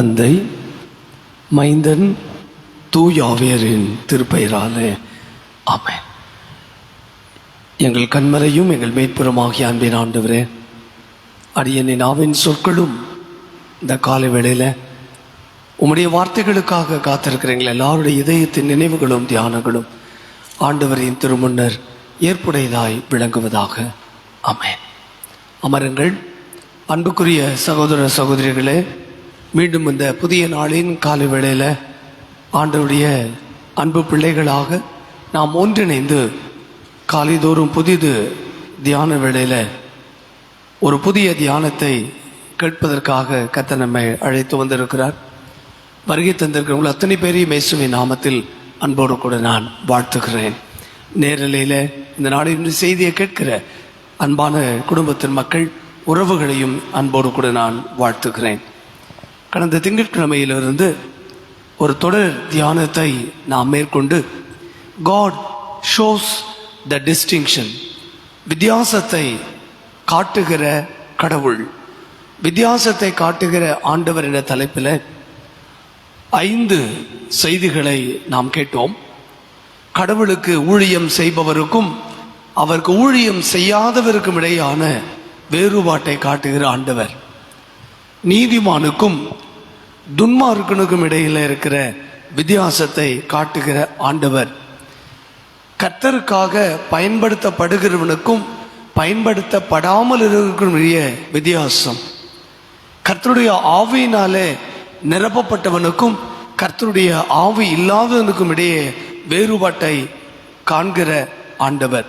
தந்தை மைந்தன் தூயாவேரின் திருப்பெயராலே. ஆமென். எங்கள் கண்மறையும் எங்கள் மேற்புறமாகிய அன்பின் ஆண்டவரே அடியனின் ஆவின் சொற்களும் இந்த காலை வேளையில் உம்முடைய வார்த்தைகளுக்காக காத்திருக்கிறீங்களே எல்லாருடைய இதயத்தின் நினைவுகளும் தியானங்களும் ஆண்டவரின் திருமுன்னர் ஏற்புடையதாய் விளங்குவதாக. அமேன் அமருங்கள். அன்புக்குரிய சகோதர சகோதரிகளே மீண்டும் இந்த புதிய நாளின் காலை வேளையில் ஆண்டவருடைய அன்பு பிள்ளைகளாக நாம் ஒன்றிணைந்து காலைதோறும் புதிது தியான வேளையில் ஒரு புதிய தியானத்தை கேட்பதற்காக கத்த நம்மை அழைத்து வந்திருக்கிறார். வருகை தந்திருக்கிறவங்க அத்தனை பேரையும் இயேசுவின் நாமத்தில் அன்போடு கூட நான் வாழ்த்துகிறேன். நேரலையில் இந்த நாளின் செய்தியை கேட்கிற அன்பான குடும்பத்தின் மக்கள் உறவுகளையும் அன்போடு கூட நான் வாழ்த்துகிறேன். கடந்த திங்கட்கிழமையிலிருந்து ஒரு தொடர் தியானத்தை நாம் மேற்கொண்டு காட் ஷோஸ் த டிஸ்டிங்ஷன் வித்தியாசத்தை காட்டுகிற கடவுள். வித்தியாசத்தை காட்டுகிற ஆண்டவர் என்ற தலைப்பில் ஐந்து செய்திகளை நாம் கேட்டோம். கடவுளுக்கு ஊழியம் செய்பவருக்கும் அவருக்கு ஊழியம் செய்யாதவருக்கும் இடையான வேறுபாட்டை காட்டுகிற ஆண்டவர். நீதிமானுக்கும் துன்மார்க்கனுக்கும் இடையில் இருக்கிற வித்தியாசத்தை காட்டுகிற ஆண்டவர். கர்த்தருக்காக பயன்படுத்தப்படுகிறவனுக்கும் பயன்படுத்தப்படாமல் இருக்கிற வித்தியாசம். கர்த்தருடைய ஆவியினாலே நிரப்பப்பட்டவனுக்கும் கர்த்தருடைய ஆவி இல்லாதவனுக்கும் இடையே வேறுபாட்டை காண்கிற ஆண்டவர்.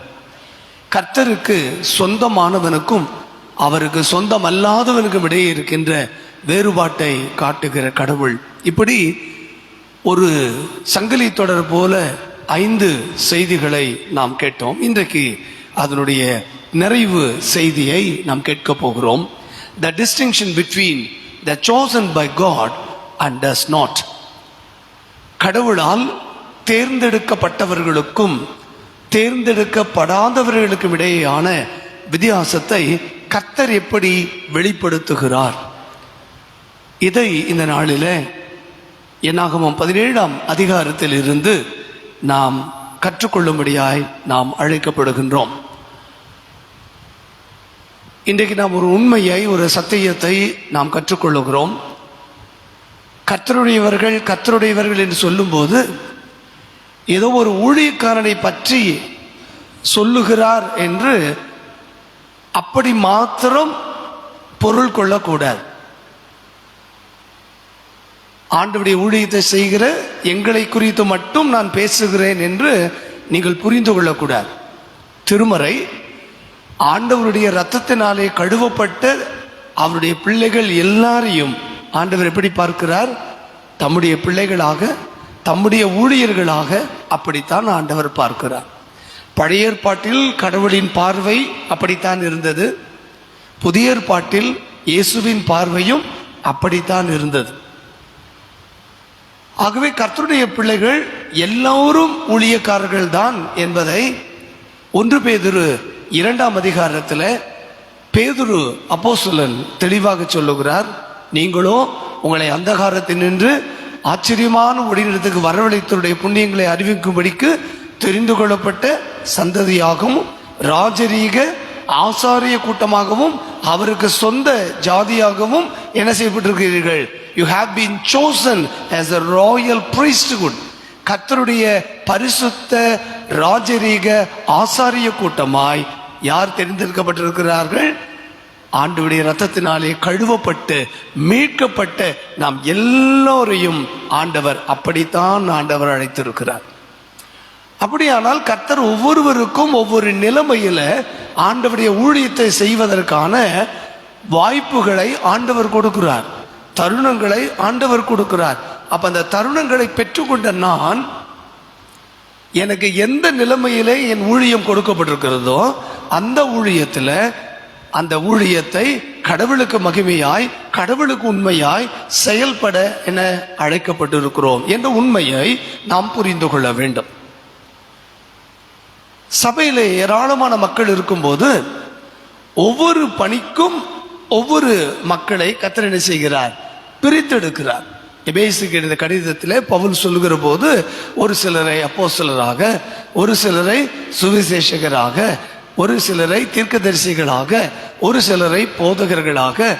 கர்த்தருக்கு சொந்தமானவனுக்கும் அவருக்கு சொந்தம் அல்லாதவனுக்கும் இடையே இருக்கின்ற வேறுபாட்டை காட்டுகிற கடவுள். இப்படி ஒரு சங்கிலி தொடர் போல ஐந்து செய்திகளை நாம் கேட்டோம். இன்றைக்கு அதனுடைய நிறைவு செய்தியை நாம் கேட்க போகிறோம். The distinction between the chosen by God and does not கடவுளால் தேர்ந்தெடுக்கப்பட்டவர்களுக்கும் தேர்ந்தெடுக்கப்படாதவர்களுக்கும் இடையேயான வித்தியாசத்தை கர்த்தர் எப்படி வெளிப்படுத்துகிறார்? இதை இந்த நாளில் என்னாகமம் பதினேழாம் அதிகாரத்தில் இருந்து நாம் கற்றுக்கொள்ளும்படியாய் நாம் அழைக்கப்படுகின்றோம். இன்றைக்கு நாம் ஒரு உண்மையை ஒரு சத்தியத்தை நாம் கற்றுக்கொள்ளுகிறோம். கத்தருடையவர்கள் கத்தருடையவர்கள் என்று சொல்லும்போது ஏதோ ஒரு ஊழியக்காரனை பற்றி சொல்லுகிறார் என்று அப்படி மாத்திரம் பொருள் கொள்ளக்கூடாது. ஆண்டவுடைய ஊழியத்தை செய்கிற எங்களை குறித்து மட்டும் நான் பேசுகிறேன் என்று நீங்கள் புரிந்து கொள்ளக்கூடாது. திருமறை ஆண்டவருடைய ரத்தத்தினாலே கழுவப்பட்ட அவருடைய பிள்ளைகள் எல்லாரையும் ஆண்டவர் எப்படி பார்க்கிறார்? தம்முடைய பிள்ளைகளாக தம்முடைய ஊழியர்களாக அப்படித்தான் ஆண்டவர் பார்க்கிறார். பழைய ஏற்பாட்டில் கடவுளின் பார்வை அப்படித்தான் இருந்தது. புதிய ஏற்பாட்டில் இயேசுவின் பார்வையும் அப்படித்தான் இருந்தது. ஆகவே கர்த்தருடைய பிள்ளைகள் எல்லோரும் ஊழியக்காரர்கள் தான் என்பதை ஒன்று பேதுரு இரண்டாம் அதிகாரத்தில் பேதுரு அப்போசுலன் தெளிவாக சொல்லுகிறார். நீங்களோ உங்களை அந்தகாரத்தில் நின்று ஆச்சரியமான ஒளிநிலத்துக்கு வரவழைத்தருடைய புண்ணியங்களை அறிவிக்கும்படிக்கு தெரிந்து கொள்ளப்பட்ட சந்ததியாகவும் ராஜரீக ஆசாரிய கூட்டமாகவும் அவருக்கு சொந்த ஜாதியாகவும் என்ன செய்யப்பட்டிருக்கிறீர்கள்? You have been chosen as a royal priesthood. கர்த்தருடைய பரிசுத்த ராஜரீக ஆசாரிய கூட்டமாய் யார் தெரிந்திருக்கப்பட்டிருக்கிறார்கள்? ஆண்டுடைய ரத்தத்தினாலே கழுவப்பட்டு மீட்கப்பட்ட நாம் எல்லோரையும் ஆண்டவர் அப்படித்தான் ஆண்டவர் அழைத்திருக்கிறார். அப்படியானால் கர்த்தர் ஒவ்வொருவருக்கும் ஒவ்வொரு நிலைமையில ஆண்டவருடைய ஊழியத்தை செய்வதற்கான வாய்ப்புகளை ஆண்டவர் கொடுக்கிறார். தருணங்களை ஆண்டவர் கொடுக்கிறார். அப்ப அந்த தருணங்களை பெற்றுக்கொண்ட நான் எனக்கு எந்த நிலைமையிலே என் ஊழியம் கொடுக்கப்பட்டிருக்கிறதோ அந்த ஊழியத்தில் அந்த ஊழியத்தை கடவுளுக்கு மகிமையாய் கடவுளுக்கு உண்மையாய் செயல்பட என அழைக்கப்பட்டிருக்கிறோம் என்ற உண்மையை நாம் புரிந்து கொள்ள வேண்டும். சபையில் ஏராளமான மக்கள் இருக்கும்போது ஒவ்வொரு பணிக்கும் ஒவ்வொரு மக்களை கத்திரனை செய்கிறார்? பிரித்தெடுக்கிறார். எபேசுக்கு எழுந்த கடிதத்தில் பவுல் சொல்லுகிற போது ஒரு சிலரை அப்போ சிலராக ஒரு சிலரை சுவிசேஷகராக ஒரு சிலரை தீர்க்கதரிசிகளாக ஒரு சிலரை போதகர்களாக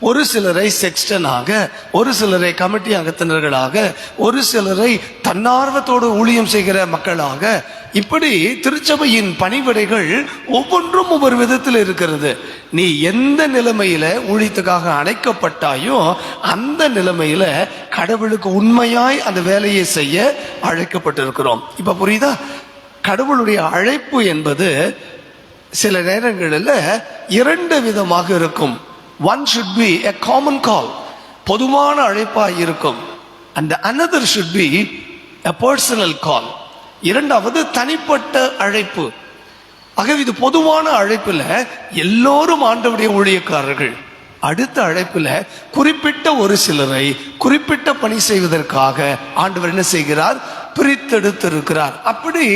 ஒரு சிலரை செக்ஸ்டனாக ஒரு சிலரை கமிட்டி அங்கத்தினர்களாக ஒரு சிலரை தன்னார்வத்தோடு ஊழியம் செய்கிற மக்களாக இப்படி திருச்சபையின் பணிவிடைகள் ஒவ்வொன்றும் ஒவ்வொரு விதத்தில் இருக்கிறது. நீ எந்த நிலைமையில ஊழியத்துக்காக அழைக்கப்பட்டாயோ அந்த நிலைமையில கடவுளுக்கு உண்மையாய் அந்த வேலையை செய்ய அழைக்கப்பட்டிருக்கிறோம். இப்ப புரியுதா? கடவுளுடைய அழைப்பு என்பது சில நேரங்களில் இரண்டு விதமாக இருக்கும். One should be a common call பொதுவான அழைப்பாக இருக்கும். And another should be a personal call இரண்டாவது தனிப்பட்ட அழைப்பு. ஆகவே இது பொதுவான அழைப்பில் எல்லோரும் ஆண்டவுடைய ஊழியக்காரர்கள். அடுத்த அழைப்பில் குறிப்பிட்ட ஒரு சிலரை குறிப்பிட்ட பணி செய்வதற்காக ஆண்டவர் என்ன செய்கிறார்? பிரித்தெடுத்திருக்கிறார். அப்படி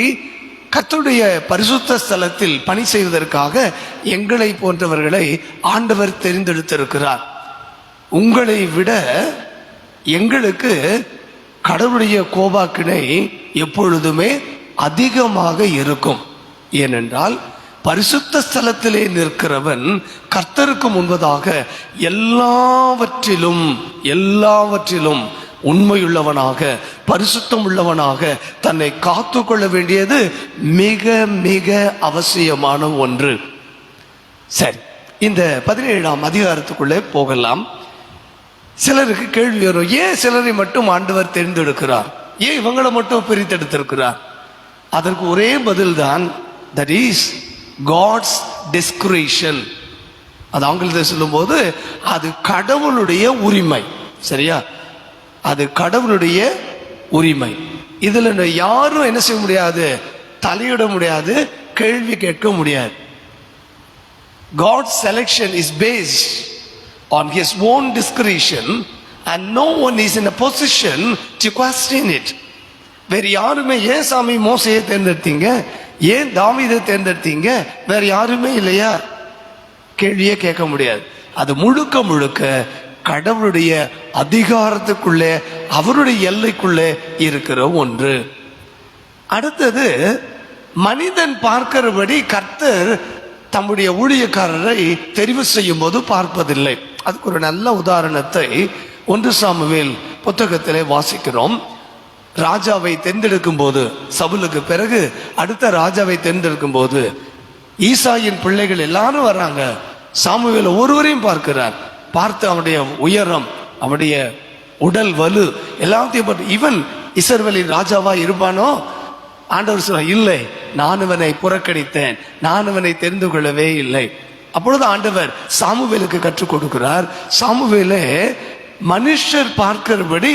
கத்துடைய பரிசுத்த ஸ்தலத்தில் பணி செய்வதற்காக எங்களை போன்றவர்களை ஆண்டவர் தெரிந்தெடுத்திருக்கிறார். உங்களை விட எங்களுக்கு கடவுளுடைய கோபாக்கினை எப்பொழுதுமே அதிகமாக இருக்கும். ஏனென்றால் பரிசுத்த ஸ்தலத்திலே நிற்கிறவன் கர்த்தருக்கு முன்பதாக எல்லாவற்றிலும் எல்லாவற்றிலும் உண்மையுள்ளவனாக பரிசுத்தம் உள்ளவனாக தன்னை காத்து கொள்ள வேண்டியது மிக மிக அவசியமான ஒன்று. சரி இந்த பதினேழாம் அதிகாரத்துக்குள்ளே போகலாம். சிலருக்கு கேள்வி வரும் ஏன் சிலரை மட்டும் ஆண்டவர் தெரிந்தெடுக்கிறார்? ஏன் இவங்களை மட்டும் பிரித்தெடுத்திருக்கிறார்? அதற்கு ஒரே பதில் தான் தட் இஸ் காட்ஸ் டிஸ்கிரேஷன் அது ஆங்கிலத்தை சொல்லும்போது அது கடவுளுடைய உரிமை. சரியா? அது கடவுளுடைய உரிமை. இதில் யாரும் என்ன செய்ய முடியாது? தலையிட முடியாது கேள்வி கேட்க முடியாது. God selection is based on his own discretion and no one is in a position to question it. வேறு யாருமே ஏன் சாமி மோசையை தேர்ந்தெடுத்தீங்க? ஏன் தாவீதை தேர்ந்தெடுத்தீங்க? வேற யாருமே இல்லையா? கேள்வியே கேட்க முடியாது. அது முழுக்க முழுக்க கடவுளுடைய அதிகாரத்துக்குள்ளே அவருடைய எல்லைக்குள்ளே இருக்கிற ஒன்று. அடுத்தது மனிதன் பார்க்கிறபடி கர்த்தர் தம்முடைய ஊழியக்காரரை தெரிவு செய்யும் போது பார்ப்பதில்லை. அதுக்கு ஒரு நல்ல உதாரணத்தை ஒன்று சாமுவேல் புத்தகத்திலே வாசிக்கிறோம். ராஜாவை தேர்ந்தெடுக்கும் போது சவுலுக்கு பிறகு அடுத்த ராஜாவை தேர்ந்தெடுக்கும் போது ஈசாயின் பிள்ளைகள் எல்லாரும் வராங்க. சாமுவேல் ஒருவரையும் பார்க்கிறார். பார்த்து அவனுடைய உயரம் அவனுடைய உடல் வலு எல்லாத்தையும் பார்த்து இவன் இசர்வலின் ராஜாவா இருப்பானோ? ஆண்டவர் சொல்ல இல்லை நான் இவனை புறக்கணித்தேன். நான் இவனை தெரிந்து கொள்ளவே இல்லை. அப்பொழுது ஆண்டவர் சாமுவேலுக்கு கற்றுக் கொடுக்கிறார் சாமுவேலே மனுஷர் பார்க்கிறபடி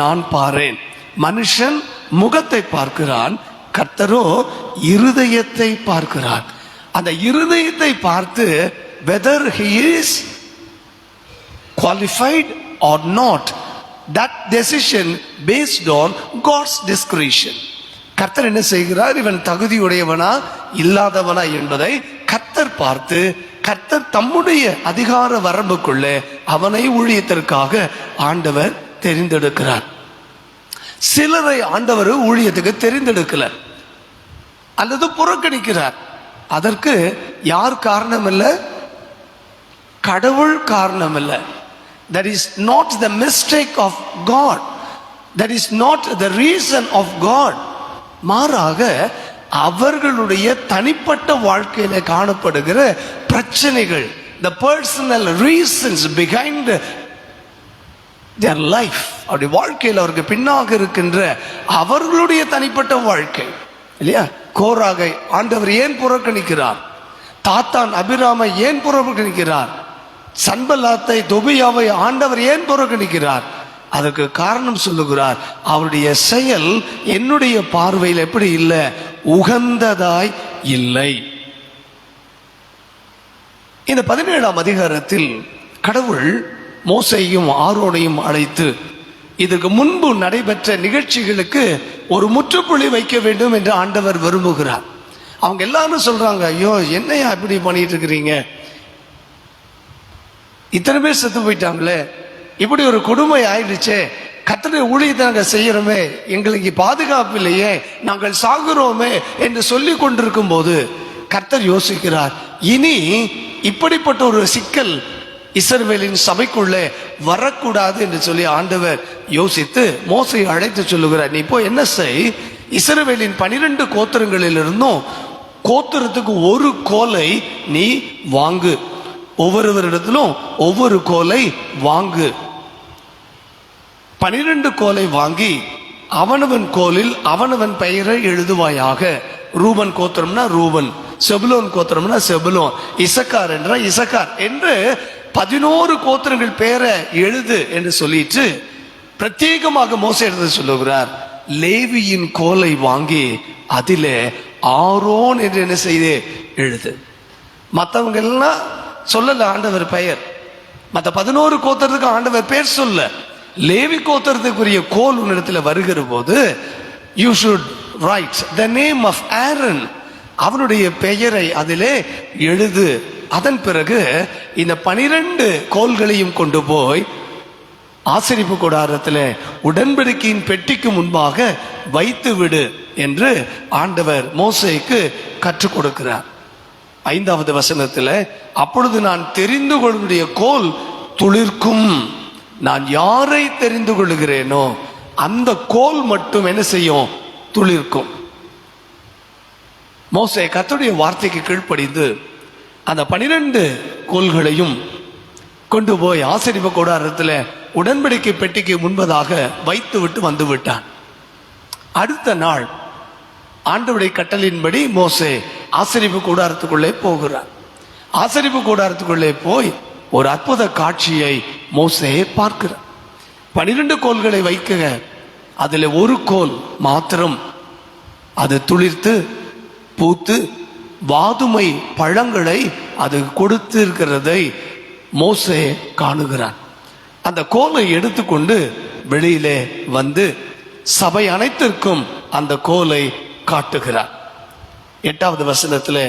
நான் பாரேன் மனுஷன் முகத்தை பார்க்கிறான் கர்த்தரோ இருதயத்தை பார்க்கிறான் அந்த இருதயத்தை பார்த்து whether he is qualified or not that decision based on God's discretion கர்த்தர் என்ன செய்கிறார்? இவன் தகுதியுடையவனா இல்லாதவனா என்பதை கர்த்தர் பார்த்து கர்த்தர் தம்முடைய அதிகார வரம்புக்குள்ளே அவனை ஊழியத்திற்காக ஆண்டவர் தெரிந்தெடுக்கிறார். சிலரை ஆண்டவர் ஊழியத்துக்கு தெரிந்தெடுக்கல. அல்லது புறக்கணிக்கிறார். அதற்கு யார் காரணம் இல்லை கடவுள் காரணம் இல்லை that is not the mistake of God that is not the reason of God மாறாக அவர்களுடைய தனிப்பட்ட வாழ்க்கையில காணப்படுகிற பிரச்சனைகள் the personal reasons behind their life அப்படி வாழ்க்கையில் அவருக்கு பின்னாக இருக்கின்ற அவர்களுடைய தனிப்பட்ட வாழ்க்கை இல்லையா? கோராகை ஆண்டவர் ஏன் புறக்கணிக்கிறார்? தாத்தான் அபிராமை ஏன் புறக்கணிக்கிறார்? சன்பலாத்தை தொபியாவை ஆண்டவர் ஏன் புறக்கணிக்கிறார்? அதற்கு காரணம் சொல்லுகிறார் அவருடைய செயல் என்னுடைய பார்வையில் எப்படி இல்லை? உகந்ததாய் இல்லை. இந்த பதினேழாம் அதிகாரத்தில் கடவுள் மோசையும் ஆரோனையும் அழைத்து இதற்கு முன்பு நடைபெற்ற நிகழ்ச்சிகளுக்கு ஒரு முற்றுப்புள்ளி வைக்க வேண்டும் என்று ஆண்டவர் விரும்புகிறார். அவங்க எல்லாரும் சொல்றாங்க ஐயோ என்னையா இப்படி பண்ணிட்டு இருக்கிறீங்க? இத்தனை பேர் செத்து போயிட்டாங்களே. இப்படி ஒரு கொடுமை ஆயிடுச்சே. கத்தனை ஊழியத்தை நாங்கள் செய்யறோமே எங்களுக்கு பாதுகாப்பு இல்லையே. நாங்கள் சாகுறோமே என்று சொல்லி கொண்டிருக்கும் போது கர்த்தர் யோசிக்கிறார். இனி இப்படிப்பட்ட ஒரு சிக்கல் இஸ்ரவேலின் சபைக்குள்ளே வரக்கூடாது என்று சொல்லி ஆண்டவர் யோசித்து மோசையை அழைத்து சொல்லுகிறார். நீ இப்போ என்ன செய்? இஸ்ரவேலின் பனிரெண்டு கோத்திரங்களிலிருந்தும் கோத்திரத்துக்கு ஒரு கோலை நீ வாங்கு. ஒவ்வொருவரிடத்திலும் ஒவ்வொரு கோலை வாங்கு. பனிரெண்டு கோலை வாங்கி அவனவன் கோலில் அவனவன் பெயரை எழுதுவாயாக. ரூபன் கோத்திரம்னா ரூபன் செபுலோன் கோத்திரம்னா செபுலோன் இசக்கார் என்ற இசக்கார் என்று பதினோரு கோத்திரங்கள் பேரை எழுது என்று சொல்லிட்டு பிரத்யேகமாக மோச எடுத்து சொல்லுகிறார். லேவியின் கோலை வாங்கி அதிலே ஆரோன் என்று என்ன செய்து? எழுது. மற்றவங்க எல்லாம் சொல்லல ஆண்டவர் பெயர். மற்ற பதினோரு கோத்திரத்துக்கு ஆண்டவர் பேர் சொல்ல. லேவி கோத்திரத்துக்குரிய கோல் உன்னிடத்தில் வருகிற போது you should write the name of Aaron அவனுடைய பெயரை அதிலே எழுது. அதன் பிறகு இந்த பனிரெண்டு கோல்களையும் கொண்டு போய் ஆசிரிப்பு கூடாரத்தில் உடன்படிக்கையின் பெட்டிக்கு முன்பாக வைத்து விடு என்று ஆண்டவர் மோசைக்கு கற்றுக் கொடுக்கிறார். ஐந்தாவது வசனத்தில் அப்பொழுது நான் தெரிந்து கொள்ளுடைய கோல் துளிர்க்கும். நான் யாரை தெரிந்து கொள்கிறேனோ அந்த கோல் மட்டும் என்ன செய்யும்? துளிர்க்கும். மோசே கத்துடைய வார்த்தைக்கு கீழ்ப்படிந்து அந்த பனிரெண்டு கோல்களையும் கொண்டு போய் ஆசிரிப்பு கூடாரத்தில் உடன்படிக்கை பெட்டிக்கு முன்பதாக வைத்து விட்டு வந்து விட்டான். அடுத்த நாள் ஆண்டவுடைய கட்டளின்படி மோசே ஆசிரிப்பு கூடாரத்துக்குள்ளே போகிறார். ஆசிரிப்பு கூடாரத்துக்குள்ளே போய் ஒரு அற்புத காட்சியை மோசே பார்க்கிறார். பனிரெண்டு கோல்களை வைக்க அதில் ஒரு கோல் மாத்திரம். அது துளிர்த்து பூத்து வாதுமை பழங்களை அது கொடுத்திருக்கிறதை மோசே காணுகிறான். அந்த கோலை எடுத்துக்கொண்டு வெளியிலே வந்து சபை அனைத்திற்கும் அந்த கோலை காட்டுகிறார். எட்டாவது வசனத்தில்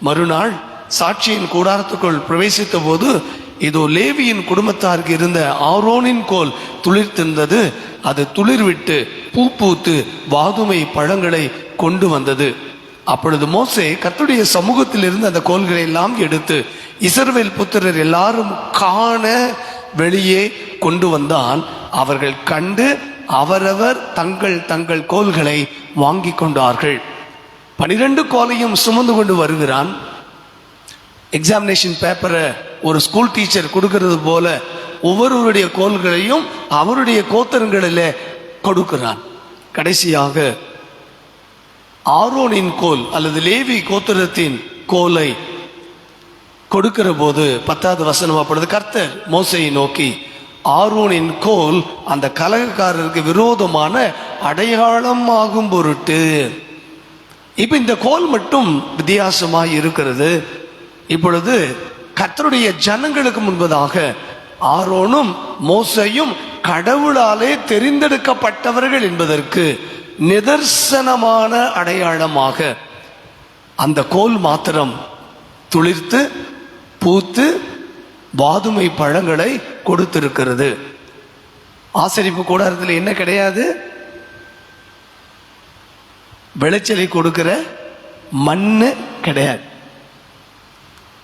மறுநாள் சாட்சியின் கூடாரத்துக்குள் பிரவேசித்த போது இதோ லேவியின் குடும்பத்தாருக்கு இருந்த ஆரோனின் கோல் துளிர்த்திருந்தது. அது துளிர்விட்டு பூ பூத்து வாதுமை பழங்களை கொண்டு வந்தது. அப்பொழுது மோசே கத்துடைய சமூகத்தில் இருந்து அந்த கோல்களை எல்லாம் எடுத்து இசர்வேல் புத்திரர் எல்லாரும் காண வெளியே கொண்டு வந்தான். அவர்கள் கண்டு அவரவர் தங்கள் தங்கள் கோல்களை வாங்கி கொண்டார்கள். பனிரெண்டு கோலையும் சுமந்து கொண்டு வருகிறான். எக்ஸாமினேஷன் பேப்பரை ஒரு ஸ்கூல் டீச்சர் கொடுக்கறது போல ஒவ்வொருவருடைய கோல்களையும் அவருடைய கோத்தரங்களில் கொடுக்கிறான். கடைசியாக ஆரோனின் கோல் அல்லது லேவி கோத்திரத்தின் கோலை கொடுக்கிற போது பத்தாவது வசனம் அப்பொழுது கர்த்தர் மோசையை நோக்கி ஆரோனின் கோல் அந்த கலகக்காரருக்கு விரோதமான அடையாளம் ஆகும் பொருட்டு. இப்போ இந்த கோல் மட்டும் வித்தியாசமாக இருக்கிறது. இப்பொழுது கத்தருடைய ஜனங்களுக்கு முன்பதாக ஆரோனும் மோசையும் கடவுளாலே தெரிந்தெடுக்கப்பட்டவர்கள் என்பதற்கு நிதர்சனமான அடையாளமாக அந்த கோல் மாத்திரம் துளிர்த்து பூத்து வாதுமை பழங்களை கொடுத்திருக்கிறது. ஆசரிப்பு கூடாரத்தில் என்ன கிடையாது? விளைச்சலை கொடுக்கிற மண்ணு கிடையாது.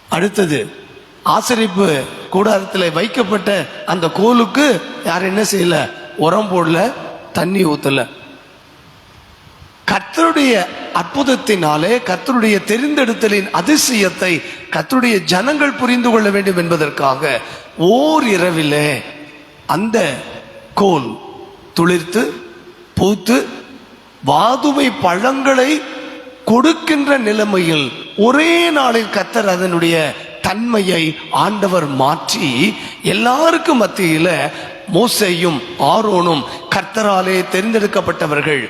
அடுத்தது ஆசரிப்பு கூடாரத்தில் வைக்கப்பட்ட அந்த கோலுக்கு யார் என்ன செய்யல? உரம் போடல தண்ணி ஊத்தல. கத்தருடைய அற்புதத்தினாலே கத்தருடைய தெரிந்தெடுத்தலின் அதிசயத்தை கத்தருடைய ஜனங்கள் புரிந்து கொள்ள வேண்டும் என்பதற்காக ஓர் இரவிலே அந்த கோல் துளிர்த்து பூத்து வாதுமை பழங்களை கொடுக்கின்ற நிலைமையில் ஒரே நாளில் கத்தர் அதனுடைய தன்மையை ஆண்டவர் மாற்றி எல்லாருக்கும் மத்தியில மோசையும் ஆரோனும் கர்த்தராலே தெரிந்தெடுக்கப்பட்டவர்கள்.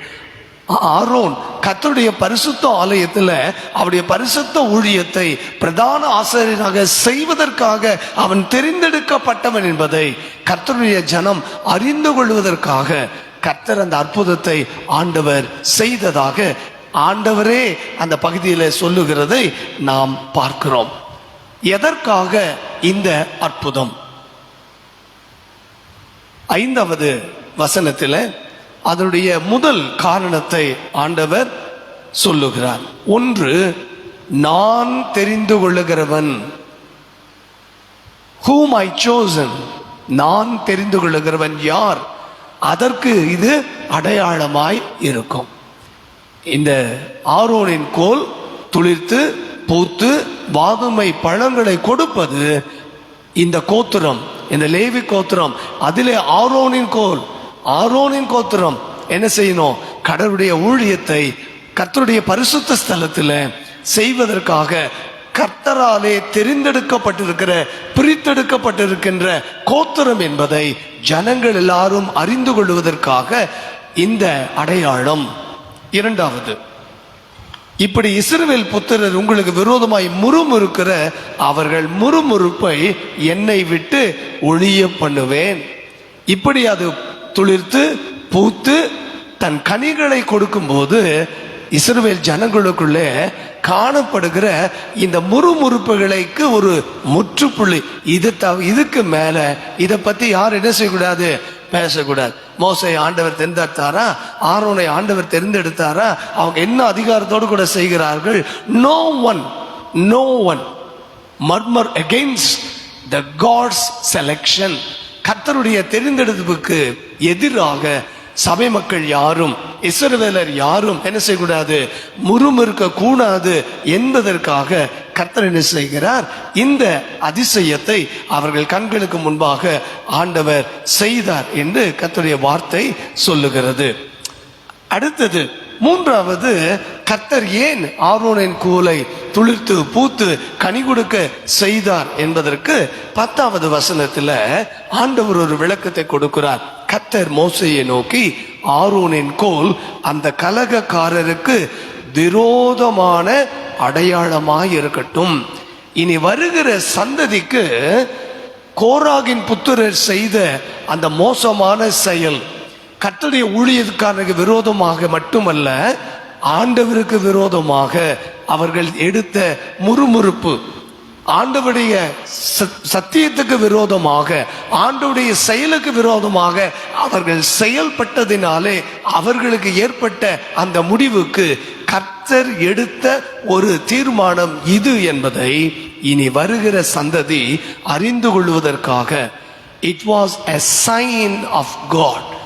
ஆரோன் கர்த்தருடைய பரிசுத்த ஆலயத்தில் அவருடைய பரிசுத்த ஊழியத்தை பிரதான ஆசிரியராக செய்வதற்காக அவன் தெரிந்தெடுக்கப்பட்டவன் என்பதை கர்த்தருடைய ஜனம் அறிந்து கொள்வதற்காக கர்த்தர் அந்த அற்புதத்தை ஆண்டவர் செய்ததாக ஆண்டவரே அந்த பகுதியில் சொல்லுகிறதை நாம் பார்க்கிறோம். எதற்காக இந்த அற்புதம்? ஐந்தாவது வசனத்தில் அதனுடைய முதல் காரணத்தை ஆண்டவர் சொல்லுகிறார். ஒன்று நான் தெரிந்து கொள்ளுகிறவன். ஹூம் ஐ சோசன் நான் தெரிந்து கொள்ளுகிறவன் யார்? அதற்கு இது அடையாளமாய் இருக்கும். இந்த ஆரோனின் கோல் துளிர்த்து பூத்து வாதுமை பழங்களை கொடுப்பது இந்த கோத்திரம் இந்த லேவி கோத்திரம். அதிலே ஆரோனின் கோல் ஆரோனின் கோத்திரம். என்ன செய்யணும்? கடவுளுடைய ஊழியத்தை கர்த்தருடைய பரிசுத்த ஸ்தலத்தில் செய்வதற்காக கர்த்தராலே தெரிந்தெடுக்கப்பட்டிருக்கிற பிரித்தெடுக்கப்பட்டிருக்கின்ற கோத்திரம் என்பதை ஜனங்கள் எல்லாரும் அறிந்து கொள்வதற்காக இந்த அடையாளம். இரண்டாவது இப்படி இஸ்ரவேல் புத்திரர் உங்களுக்கு விரோதமாய் முறுமுறுக்கிற அவர்கள் முறுமுறுப்பை என்னை விட்டு ஒழிய பண்ணுவேன். இப்படி அது துளிர்த்து பூத்து தன் கனிகளை கொடுக்கும்போது இஸ்ரவேல் ஜனங்களுக்குள்ளே காணப்படுகிற இந்த முறுமுறுப்புகளுக்கு ஒரு முற்றுப்புள்ளி. இது த இதுக்கு மேலே இதை பற்றி யார் என்ன செய்யக்கூடாது? பேசக்கூடாது. மோசை ஆண்டவர் தேர்ந்தெடுத்தாரா? ஆரோனை ஆண்டவர் தேர்ந்தெடுத்தாரா? அவங்க என்ன அதிகாரத்தோடு கூட செய்கிறார்கள்? No one no one murmur against the God's selection கத்தருடைய தெரிந்தெடுப்புக்கு எதிராக சபை மக்கள் யாரும் இஸ்ரவேலர் யாரும் என்ன செய்யக்கூடாது? முறுமுறுக்க கூடாது என்பதற்காக கர்த்தர் என்ன செய்கிறார்? இந்த அதிசயத்தை அவர்கள் கண்களுக்கு முன்பாக ஆண்டவர் செய்தார் என்று கர்த்தருடைய வார்த்தை சொல்லுகிறது. அடுத்தது மூன்றாவது கர்த்தர் ஏன் ஆரோனின் கூலை துளிர்த்து பூத்து கனி கொடுக்க செய்தார் என்பதற்கு பத்தாவது வசனத்துல ஆண்டவர் ஒரு விளக்கத்தை கொடுக்கிறார். கத்தர் மோசையை நோக்கி ஆரோனின் கோல் அந்த கலகக்காரருக்கு விரோதமான அடையாளமாய் இருக்கட்டும். இனி வருகிற சந்ததிக்கு கோராகின் புத்திரர் செய்த அந்த மோசமான செயல் கத்தடைய ஊழியத்துக்காரனுக்கு விரோதமாக மட்டுமல்ல ஆண்டவருக்கு விரோதமாக அவர்கள் எடுத்த முறுமுறுப்பு ஆண்டவுடைய சத்- சத்தியத்துக்கு விரோதமாக ஆண்டவுடைய செயலுக்கு விரோதமாக அவர்கள் செயல்பட்டதினாலே அவர்களுக்கு ஏற்பட்ட அந்த முடிவுக்கு கர்த்தர் எடுத்த ஒரு தீர்மானம் இது என்பதை இனி வருகிற சந்ததி அறிந்து கொள்வதற்காக. It was a sign of God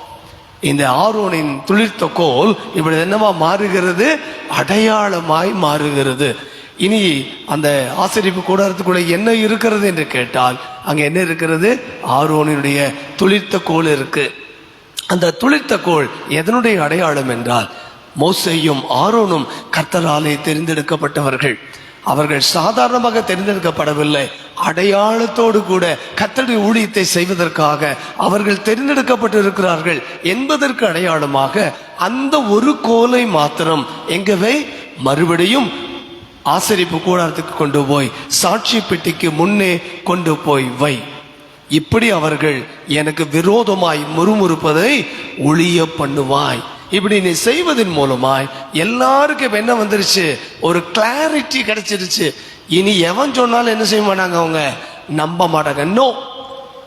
இந்த ஆரோனின் துளிர்த்த கோல் இப்படி என்னவா மாறுகிறது? அடையாளமாய் மாறுகிறது. இனி அந்த ஆசிரியப்பு கூடாரத்துக்குள்ளே என்ன இருக்கிறது என்று கேட்டால் அங்கே என்ன இருக்கிறது? ஆரோனினுடைய துளிர்த்த கோல் இருக்கு. அந்த துளிர்த்த கோல் எதனுடைய அடையாளம் என்றால் மோசையும் ஆரோனும் கர்த்தராலே தெரிந்தெடுக்கப்பட்டவர்கள். அவர்கள் சாதாரணமாக தெரிந்தெடுக்கப்படவில்லை. அடையாளத்தோடு கூட கத்தடி ஊழியத்தை செய்வதற்காக அவர்கள் தெரிந்தெடுக்கப்பட்டிருக்கிறார்கள் என்பதற்கு அடையாளமாக அந்த ஒரு கோலை மாத்திரம் எங்கவே? மறுபடியும் ஆசரிப்பு கூடாரத்துக்கு கொண்டு போய் சாட்சி பெட்டிக்கு முன்னே கொண்டு போய் வை. இப்படி அவர்கள் எனக்கு விரோதமாய் முறுமுறுப்பதை ஒளிய பண்ணுவாய். இப்படி நீ செய்வதன் மூலமாய் எல்லாருக்கும் என்ன வந்துருச்சு? ஒரு கிளாரிட்டி கிடைச்சிருச்சு. இனி எவன் சொன்னாலும் என்ன செய்ய மாட்டாங்க அவங்க? நம்ப மாட்டாங்க. நோ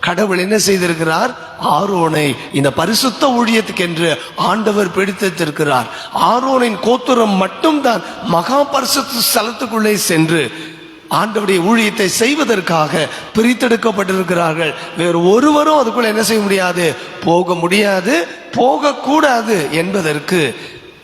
கடவுள் என்ன செய்திருக்கிறார்? ஆரோனை இந்த பரிசுத்த ஊழியத்துக்கு என்று ஆண்டவர் பிடித்திருக்கிறார் ஆரோனின் கோத்துரம் மட்டும்தான் மகா பரிசுத்த ஸ்தலத்துக்குள்ளே சென்று ஆண்டவருடைய ஊழியத்தை செய்வதற்காக பிரித்தெடுக்கப்பட்டிருக்கிறார்கள். வேறு ஒருவரும் அதுக்குள்ள என்ன செய்ய முடியாது? போக முடியாது போகக்கூடாது என்பதற்கு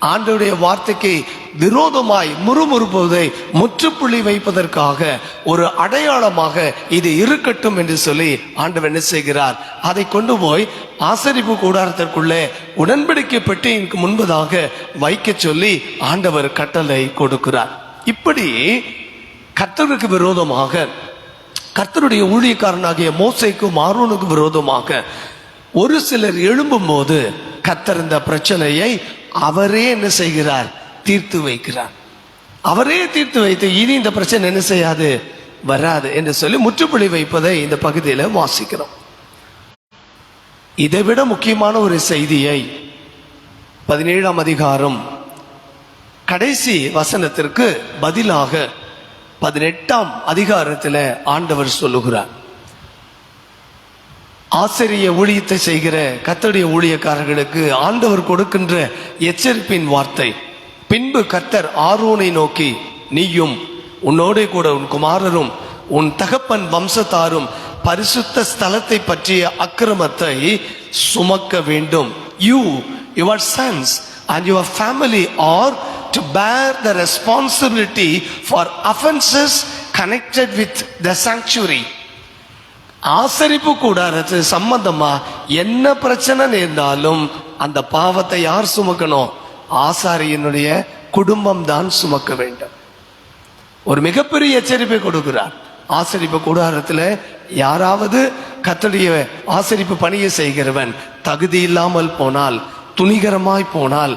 ஆண்டவுடைய வார்த்தைக்கு விரோதமாய் முறுமுறுப்பதை முற்றுப்புள்ளி வைப்பதற்காக ஒரு அடையாளமாக இது இருக்கட்டும் என்று சொல்லி ஆண்டவர் என்ன செய்கிறார்? அதை கொண்டு போய் ஆசரிப்பு கூடாரத்திற்குள்ளே உடன்படிக்கை பெட்டிக்கு முன்பதாக வைக்க சொல்லி ஆண்டவர் கட்டளை கொடுக்கிறார். இப்படி கர்த்தருக்கு விரோதமாக கர்த்தருடைய ஊழியக்காரனாகிய மோசைக்கும் ஆரோனுக்கு விரோதமாக ஒரு சிலர் எழும்பும்போது கத்தர் இந்த பிரச்சனையை அவரே என்ன செய்கிறார்? தீர்த்து வைக்கிறார். அவரே தீர்த்து வைத்து இனி இந்த பிரச்சனை என்ன செய்யாது? வராது என்று சொல்லி முற்றுப்புள்ளி வைப்பதை இந்த பகுதியில் வாசிக்கிறோம். இதைவிட முக்கியமான ஒரு செய்தியை பதினேழாம் அதிகாரம் கடைசி வசனத்திற்கு பதிலாக பதினெட்டாம் அதிகாரத்தில் ஆண்டவர் சொல்லுகிறார். ஆசிரிய ஊழியத்தை செய்கிற கத்தடைய ஊழியக்காரர்களுக்கு ஆண்டவர் கொடுக்கின்ற எச்சரிப்பின் வார்த்தை. பின்பு கர்த்தர் ஆரோனை நோக்கி நீயும் உன்னோடே கூட உன் குமாரரும் உன் தகப்பன் வம்சத்தாரும் பரிசுத்த ஸ்தலத்தை பற்றிய அக்கிரமத்தை சுமக்க வேண்டும். You your sons and your family are to bear the responsibility for offences connected with the sanctuary ஆசரிப்பு கூடாரத்து சம்பந்தமா என்ன பிரச்சனை நேர்ந்தாலும் அந்த பாவத்தை யார் சுமக்கணும்? ஆசாரியனுடைய குடும்பம் தான் சுமக்க வேண்டும். ஒரு மிகப்பெரிய எச்சரிப்பை கொடுக்கிறார். ஆசரிப்பு கூடாரத்தில் யாராவது கத்தடைய ஆசரிப்பு பணியை செய்கிறவன் தகுதி இல்லாமல் போனால் துணிகரமாய் போனால்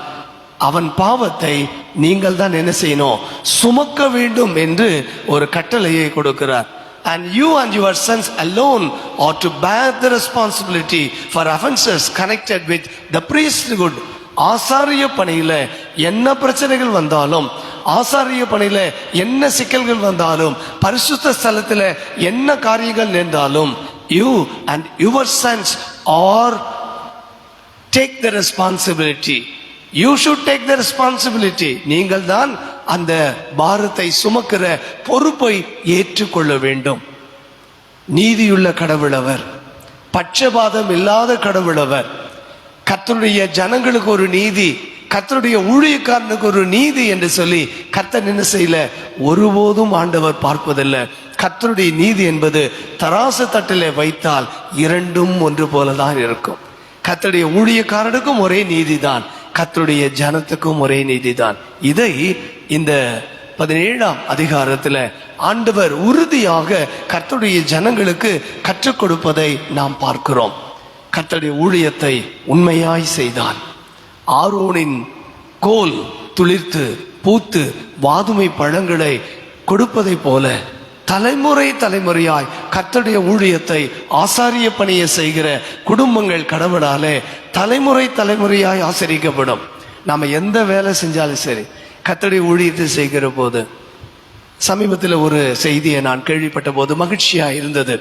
அவன் பாவத்தை நீங்கள் தான் என்ன செய்யணும்? சுமக்க வேண்டும் என்று ஒரு கட்டளையை கொடுக்கிறார். And you and your sons alone ought to bear the responsibility for offenses with the the good ஆசாரிய பணியில் என்ன பிரச்சனைகள் வந்தாலும் ஆசாரிய பணியில் என்ன சிக்கல்கள் வந்தாலும் பரிசுத்த ஸ்தலத்தில் என்ன காரியங்கள் நேர்ந்தாலும் you and your sons are take the responsibility you should take the responsibility நீங்கள் தான் அந்த பாரத்தை சுமக்கிற பொறுப்பை ஏற்றுக்கொள்ள வேண்டும். நீதியுள்ள கடவுளவர் பட்சபாதம் இல்லாத கடவுளவர் கர்த்தருடைய ஜனங்களுக்கு ஒரு நீதி கர்த்தருடைய ஊழியக்காரனுக்கு ஒரு நீதி என்று சொல்லி கர்த்தர் என்ன செய்யல? ஒருபோதும் ஆண்டவர் பார்ப்பதில்லை. கத்தருடைய நீதி என்பது தராசு தட்டிலே வைத்தால் இரண்டும் ஒன்று போலதான் இருக்கும். கத்தருடைய ஊழியக்காரனுக்கும் ஒரே நீதிதான் கர்த்தருடைய ஜனத்துக்கும் ஒரே நீதிதான். இதை இந்த பதினேழாம் அதிகாரத்தில் ஆண்டவர் உறுதியாக கர்த்தருடைய ஜனங்களுக்கு கற்றுக் கொடுப்பதை நாம் பார்க்கிறோம். கத்தடைய ஊழியத்தை உண்மையாய் செய்தான். ஆரோனின் கோல் துளிர்த்து பூத்து வாதுமை பழங்களை கொடுப்பதைப் போல தலைமுறை தலைமுறையாய் கத்தடைய ஊழியத்தை ஆசாரிய பணியை செய்கிற குடும்பங்கள் கடவுளாலே தலைமுறை தலைமுறையாய் ஆசரிக்கப்படும். நாம எந்த வேலை செஞ்சாலும் சரி கத்தடைய ஊழியத்தை செய்கிற போது சமீபத்தில் ஒரு செய்தியை நான் கேள்விப்பட்ட போது மகிழ்ச்சியாக இருந்தது.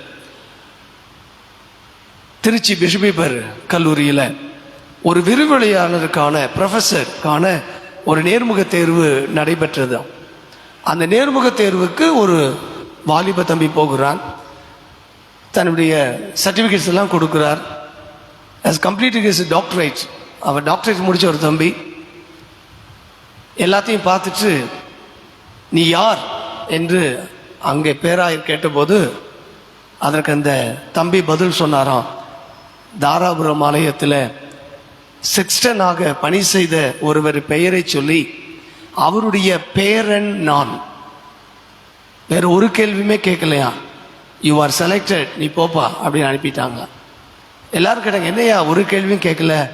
திருச்சி பிஷபிபர் கல்லூரியில் ஒரு விரிவுரையாளருக்கான ப்ரொஃபஸருக்கான ஒரு நேர்முக தேர்வு நடைபெற்றது. அந்த நேர்முக தேர்வுக்கு ஒரு வாலிப தம்பி போகிறான். தன்னுடைய சர்டிஃபிகேட்ஸ் எல்லாம் கொடுக்குறார். அஸ் completed இஸ் டாக்டரேட் அவர் டாக்டரேட் முடிச்ச ஒரு தம்பி. எல்லாத்தையும் பார்த்துட்டு நீ யார்? என்று அங்கே பேராயர் கேட்டபோது அதற்கு அந்த தம்பி பதில் சொன்னாராம். தாராபுரம் ஆலயத்தில் சிக்ஸ்டனாக பணி செய்த ஒருவர் பெயரை சொல்லி அவருடைய பேரன் நான். வேற ஒரு கேள்வியுமே கேட்கலையா? யூ ஆர் செலக்டட் நீ போப்பா. அப்படின்னு அனுப்பிட்டாங்க. எல்லாரும் கேட்டாங்க என்னையா ஒரு கேள்வியும் கேட்கல?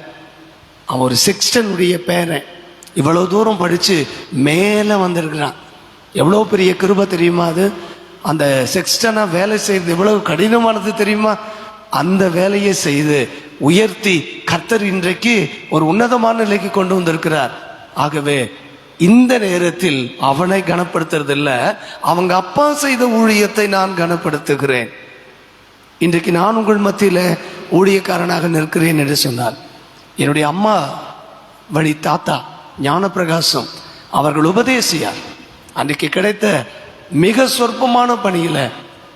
அவன் ஒரு சிக்ஸ்டனுடைய பேரன். இவ்வளோ தூரம் படித்து மேலே வந்திருக்கிறான். எவ்வளோ பெரிய கிருபை தெரியுமா அது? அந்த சிக்ஸ்டனாக வேலை செய்கிறது எவ்வளோ கடினமானது தெரியுமா? அந்த வேலையை செய்து உயர்த்தி கர்த்தர் இன்றைக்கு ஒரு உன்னதமான நிலைக்கு கொண்டு வந்திருக்கிறார். ஆகவே இந்த நேரத்தில் அவனை கனப்படுத்துறதில்ல. அவங்க அப்பா செய்த ஊழியத்தை நான் கனப்படுத்துகிறேன். இன்றைக்கு நான் உங்கள் மத்தியில் ஊழியக்காரனாக நிற்கிறேன் என்று சொன்னார். என்னுடைய அம்மா வழி தாத்தா ஞானப்பிரகாசம் அவர்கள் உபதேசியார். அன்றைக்கு கிடைத்த மிக சொற்பமான பணியில்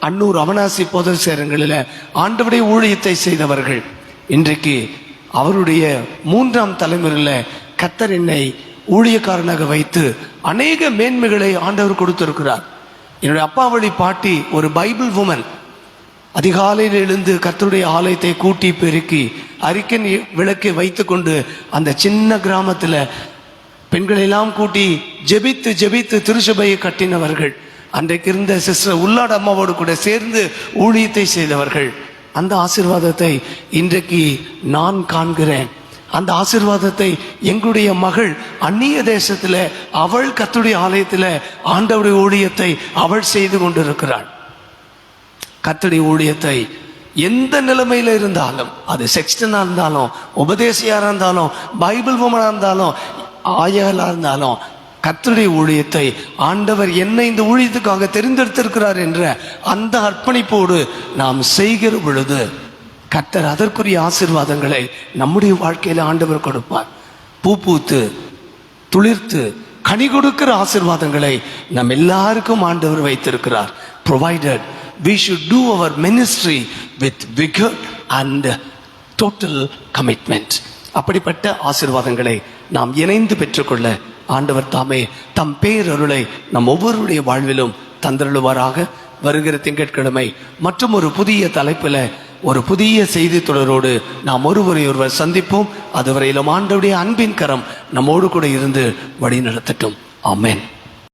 அன்னூர் அவனாசி போதல் சேரங்களில் ஆண்டவுடைய ஊழியத்தை செய்தவர்கள். இன்றைக்கு அவருடைய மூன்றாம் தலைமுறையில் கத்தர் என்னை ஊழியக்காரனாக வைத்து அநேக மேன்மைகளை ஆண்டவர் கொடுத்திருக்கிறார். என்னுடைய அப்பா வழி பாட்டி ஒரு பைபிள் உமன் அதிகாலையில் எழுந்து கத்தருடைய ஆலயத்தை கூட்டி பெருக்கி அறிக்கை விளக்கை வைத்துக்கொண்டு அந்த சின்ன கிராமத்தில் பெண்களெல்லாம் கூட்டி ஜெபித்து ஜெபித்து திருச்சபையை கட்டினவர்கள். அன்றைக்கு இருந்த சிஸ்டர் உள்ளாட அம்மாவோடு கூட சேர்ந்து ஊழியத்தை செய்தவர்கள். அந்த ஆசீர்வாதத்தை இன்றைக்கு நான் காண்கிறேன். அந்த ஆசிர்வாதத்தை எங்களுடைய மகள் அந்நிய தேசத்தில் அவள் கத்துடைய ஆலயத்தில் ஆண்டவுடைய ஊழியத்தை அவள் செய்து கொண்டிருக்கிறாள். கத்துடைய ஊழியத்தை எந்த நிலைமையில இருந்தாலும் அது செக்ஸ்டனாக இருந்தாலும் உபதேசியாக இருந்தாலும் பைபிள் உமனாக இருந்தாலும் ஆயலாக இருந்தாலும் கத்தருடைய ஊழியத்தை ஆண்டவர் என்னை இந்த ஊழியத்துக்காக தெரிந்தெடுத்திருக்கிறார் என்ற அந்த அர்ப்பணிப்போடு நாம் செய்கிற பொழுது கர்த்தர் அதற்குரிய ஆசிர்வாதங்களை நம்முடைய வாழ்க்கையில் ஆண்டவர் கொடுப்பார். பூ பூத்து துளிர்த்து கனி கொடுக்கிற ஆசிர்வாதங்களை நம் எல்லாருக்கும் ஆண்டவர் வைத்திருக்கிறார். Provided we should do our ministry with vigour and total commitment அப்படிப்பட்ட ஆசீர்வாதங்களை நாம் இணைந்து பெற்றுக்கொள்ள ஆண்டவர் தாமே தம் பேரருளை நம் ஒவ்வொருடைய வாழ்விலும் தந்தருளுவாராக. வருகிற திங்கட்கிழமை மற்றும் ஒரு புதிய தலைப்பில் ஒரு புதிய செய்தி தொடரோடு நாம் ஒருவரை ஒருவர் சந்திப்போம். அதுவரையிலும் ஆண்டவுடைய அன்பின் கரம் நம்மோடு கூட இருந்து வழி நடத்தட்டும் ஆமேன்.